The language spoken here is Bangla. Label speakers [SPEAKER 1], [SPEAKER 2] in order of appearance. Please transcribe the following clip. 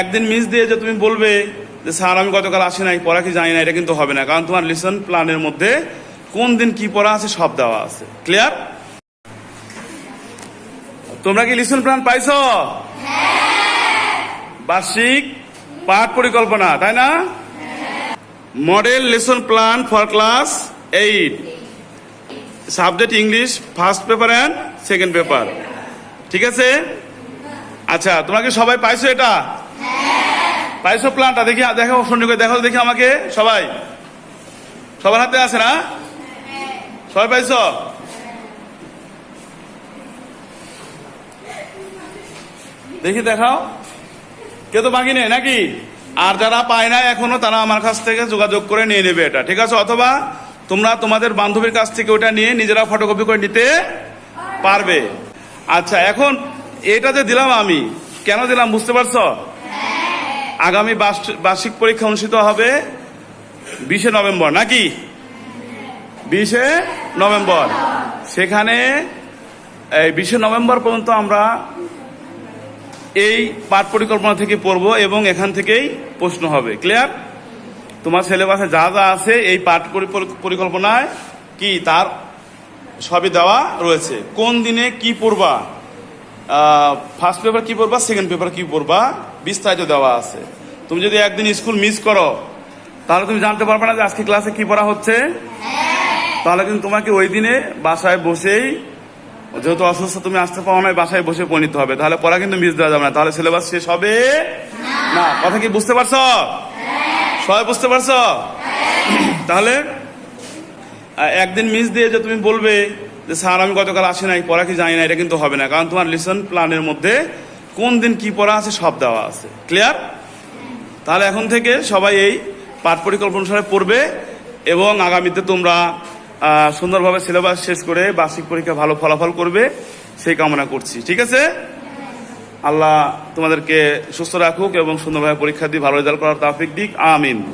[SPEAKER 1] একদিন মিস দিয়ে যে তুমি বলবে যে স্যার আমি গতকাল আসি নাই পড়া কি জানি না এটা কিন্তু হবে না। কারণ তোমার লিসন প্ল্যানের মধ্যে কোন দিন কি পড়া আছে সব দেওয়া আছে। ক্লিয়ার তোমরা কি লিসন প্ল্যান পাইছো? বার্ষিক পাঠ পরিকল্পনা তাই না? Model lesson plan for class eight subject English first paper and second paper ঠিক আছে? আচ্ছা তোমরা কি সবাই পাইছো এটা? পাইছো প্ল্যানটা দেখি দেখো শুনি করে দেখো দেখি আমাকে, সবাই। সবার হাতে আছে না? সবাই পাইছো? দেখি, দেখাও। কেউ তো বাকি নেই, নাকি? আর যারা পায় না এখনও, তারা আমার কাছ থেকে যোগাযোগ করে নিয়ে নেবে এটা, ঠিক আছে? অথবা তোমরা তোমাদের বান্ধবীর কাছ থেকে ওটা নিয়ে নিজেরা ফটোকপি করে নিতে পারবে। আচ্ছা এখন এটা যে দিলাম আমি, কেন দিলাম, বুঝতে পারছ? আগামী বার্ষ- বার্ষিক পরীক্ষা অনুষ্ঠিত হবে বিশে নভেম্বর, নাকি? বিশে নভেম্বর। সেখানে বিশে নভেম্বর পর্যন্ত আমরা এই পাঠ পরিকল্পনা থেকে পড়ব এবং এখান থেকেই প্রশ্ন হবে। ক্লিয়ার তোমার সিলেবাসে যা যা আছে এই পাঠ পরি- পরি- পরিকল্পনায় কি তার সবই দেওয়া রয়েছে। কোন দিনে কি পড়বা? ফার্স্ট পেপার কি পড়বা সেকেন্ড পেপার কি পড়বা, বিস্তারিত দেওয়া আছে। তুমি যদি একদিন স্কুল মিস করো, তাহলে তুমি জানতে পারবে না যে আজকে ক্লাসে কি পড়া হচ্ছে। তাহলে কিন্তু তোমাকে ওই দিনে বাসায় বসেই, যেহেতু অসুস্থ, তুমি আসতে পারো না, বাসায় বসে পড়ে নিতে হবে। তাহলে পড়া কিন্তু মিস দেওয়া যাবে না। তাহলে সিলেবাস শেষ হবে? না। কথা কি বুঝতে পারছ? সবাই বুঝতে পারছ? তাহলে একদিন মিস দিয়ে যে তুমি বলবে যে, স্যার, আমি গতকাল আসি নাই, পড়া কি জানি না, এটা কিন্তু হবে না। কারণ তোমার লিসন প্ল্যানের মধ্যে কোন দিন কি পড়া আছে সব দেওয়া আছে। ক্লিয়ার? তাহলে এখন থেকে সবাই এই পাঠ পরিকল্পনা অনুসারে পড়বে এবং আগামীতে তোমরা সুন্দরভাবে সিলেবাস শেষ করে বার্ষিক পরীক্ষা ভালো ফলাফল করবে, সেই কামনা করছি। ঠিক আছে? আল্লাহ তোমাদেরকে সুস্থ রাখুক এবং সুন্দরভাবে পরীক্ষা দিয়ে ভালো রেজাল্ট করার তাফিক দিক। আমিন।